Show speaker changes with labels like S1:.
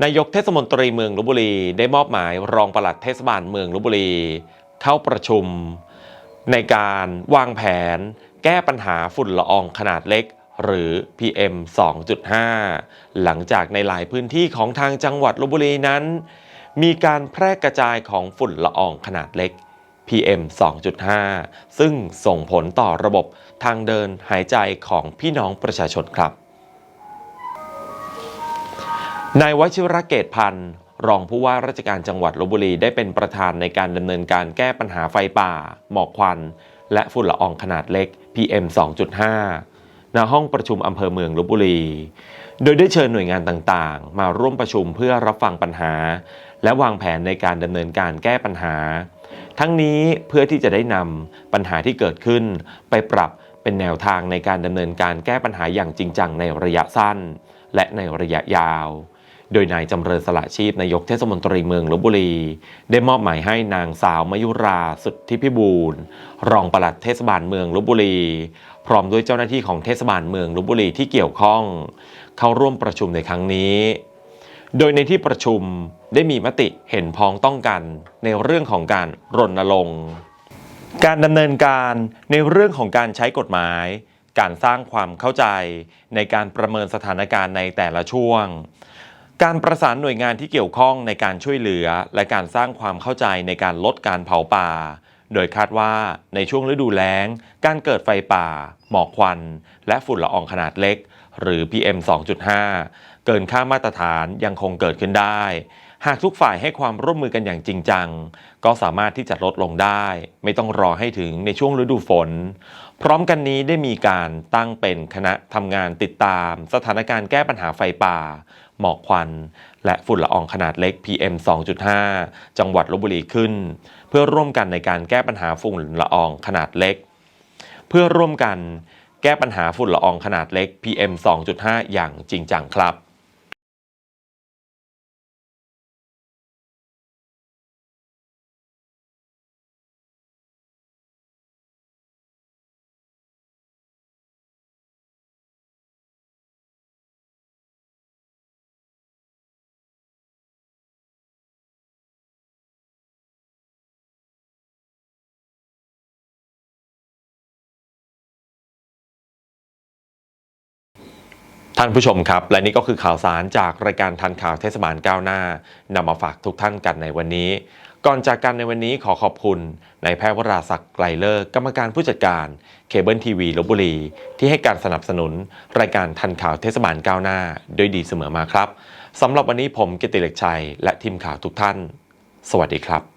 S1: นายกเทศมนตรีเมืองลบบุรี ได้มอบหมายรองปลัดเทศบาลเมืองลบบุรี เข้าประชุม ในการวางแผน แก้ปัญหาฝุ่นละอองขนาดเล็ก หรือ PM 2.5 หลังจากในหลายพื้นที่ของทางจังหวัดลบบุรีนั้น มีการแพร่กระจายของฝุ่นละอองขนาดเล็ก PM 2.5 ซึ่งส่งผลต่อระบบทางเดินหายใจของพี่น้องประชาชนครับ นายวชิระเกตพันธ์รองผู้ว่าราชการจังหวัดลบบุรีได้เป็นประธานในการดำเนินการแก้ปัญหาไฟป่า หมอกควัน และฝุ่นละอองขนาดเล็ก PM 2.5 ณ ห้องประชุมอำเภอเมืองลบบุรี โดยได้เชิญหน่วยงานต่างๆ มาร่วมประชุมเพื่อรับฟังปัญหา และวางแผนในการดำเนินการแก้ปัญหา ทั้งนี้เพื่อที่จะได้นำปัญหาที่เกิดขึ้น ไปปรับเป็นแนวทางในการดำเนินการแก้ปัญหาอย่างจริงจังในระยะสั้น และในระยะยาว โดยนายจำเริญสละชีพนายกเทศมนตรีเมืองลบบุรี ได้มอบหมายให้นางสาวมยุราสุทธิพิบูลรองปลัดเทศบาลเมืองลบบุรี พร้อมด้วยเจ้าหน้าที่ของเทศบาลเมืองลบบุรีที่เกี่ยวข้อง เข้าร่วมประชุมในครั้งนี้ โดยในที่ประชุมได้มีมติเห็นพ้องต้องกันในเรื่องของการรณรงค์การดำเนินการในเรื่องของการใช้กฎหมาย การสร้างความเข้าใจในการประเมินสถานการณ์ในแต่ละช่วง การประสานหน่วยงานที่เกี่ยวข้องในการช่วยเหลือ และการสร้างความเข้าใจในการลดการเผาป่า โดยคาดว่าในช่วงฤดูแล้ง การเกิดไฟป่า หมอกควัน และฝุ่นละอองขนาดเล็ก หรือ PM 2.5 เกินค่ามาตรฐานยังคงเกิดขึ้นได้ หากทุกฝ่ายให้ความร่วมมือกันอย่างจริงจัง ก็สามารถที่จะลดลงได้ ไม่ต้องรอให้ถึงในช่วงฤดูฝน พร้อมกันนี้ได้มีการตั้งเป็นคณะทำงานติดตาม สถานการณ์แก้ปัญหาไฟป่า หมอกควัน และฝุ่นละอองขนาดเล็ก PM 2.5 จังหวัดลบบุรีขึ้น เพื่อร่วมกันในการแก้ปัญหาฝุ่นละอองขนาดเล็ก เพื่อร่วมกันแก้ปัญหาฝุ่นละอองขนาดเล็ก PM 2.5 อย่างจริงจังครับ ท่านผู้ชมครับ และนี่ก็คือข่าวสารจากรายการทันข่าวเทศบาลก้าวหน้านำมาฝากทุกท่านกันในวันนี้ ก่อนจากกันในวันนี้ขอขอบคุณนายแพทย์วราศักดิ์ไกลเลิกกรรมการผู้จัดการเคเบิลทีวีลบบุรี ที่ให้การสนับสนุน รายการทันข่าวเทศบาลก้าวหน้าด้วยดีเสมอมาครับสำหรับวันนี้ผมกิติเล็กชัย และทีมข่าวทุกท่าน สวัสดีครับ